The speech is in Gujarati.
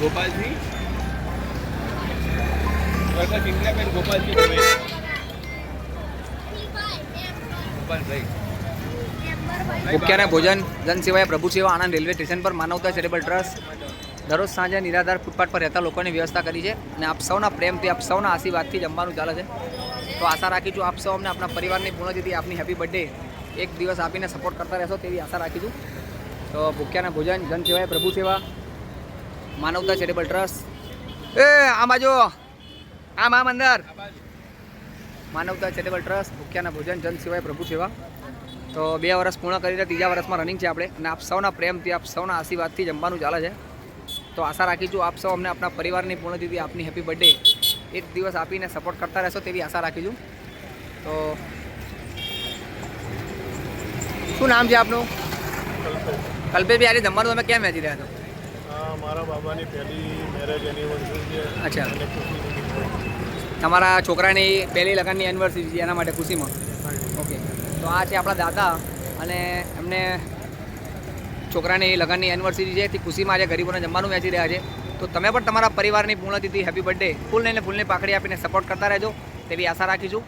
ગોપાલજી? ગોપાલજી મુખ્યને ભોજન સિવાય પ્રભુ સેવા આણંદ રેલવે સ્ટેશન પર માનવતા ચેરિટેબલ ટ્રસ્ટ દરરોજ સાંજે નિરાધાર ફૂટપાથ પર રહેતા લોકોની વ્યવસ્થા કરી છે અને આપ સૌના પ્રેમથી આપ સૌના આશીર્વાદથી જમવાનું ચાલે છે. તો આશા રાખી છું આપ સૌ અમને આપણા પરિવારની પૂર્ણતિથિ આપની હેપી બર્થડે એક દિવસ આપીને સપોર્ટ કરતા રહેશો તેવી આશા રાખી છું. તો ભૂખ્યાના ભોજન જન સેવા પ્રભુ સેવા માનવતા ચેરિટેબલ ટ્રસ્ટ. એ આ બાજુ. આમ આમ અંદર. માનવતા ચેરિટેબલ ટ્રસ્ટ ભૂખ્યાના ભોજન જન સેવા પ્રભુ સેવા. તો બે વર્ષ પૂર્ણ કરીને ત્રીજા વર્ષમાં રનિંગ છે આપણે. અને આપ સૌના પ્રેમથી આપ સૌના આશીર્વાદથી જમવાનું ચાલે છે. તો આશા રાખીશું આપ સૌ અમને આપણા પરિવારની પૂર્ણતિથિ આપની હેપી બર્થડે એક દિવસ આપીને સપોર્ટ કરતા રહેશો તેવી આશા રાખીશું તો શું નામ છે આપનું? કલ્પેશભાઈ આજે જમવાનું તમે કેમ વેચી રહ્યા છો? મારા બાબાની પહેલી મેરેજ એનિવર્સરી છે. અચ્છા. તમારા છોકરાની પહેલી લગ્નની એનિવર્સરી છે એના માટે ખુશીમાં? ઓકે. તો આ છે આપણા દાદા અને એમને છોકરાની લગ્નની એનિવર્સરી છે. તે ખુશીમાં આજે ગરીબોને જમવાનું વેચી રહ્યા છે. તો તમે પણ તમારા પરિવારની પૂર્ણતિથિ હેપી બર્થડે ફૂલ લઈને ફૂલની પાકડી આપીને સપોર્ટ કરતા રહેજો. તેવી આશા રાખીશું.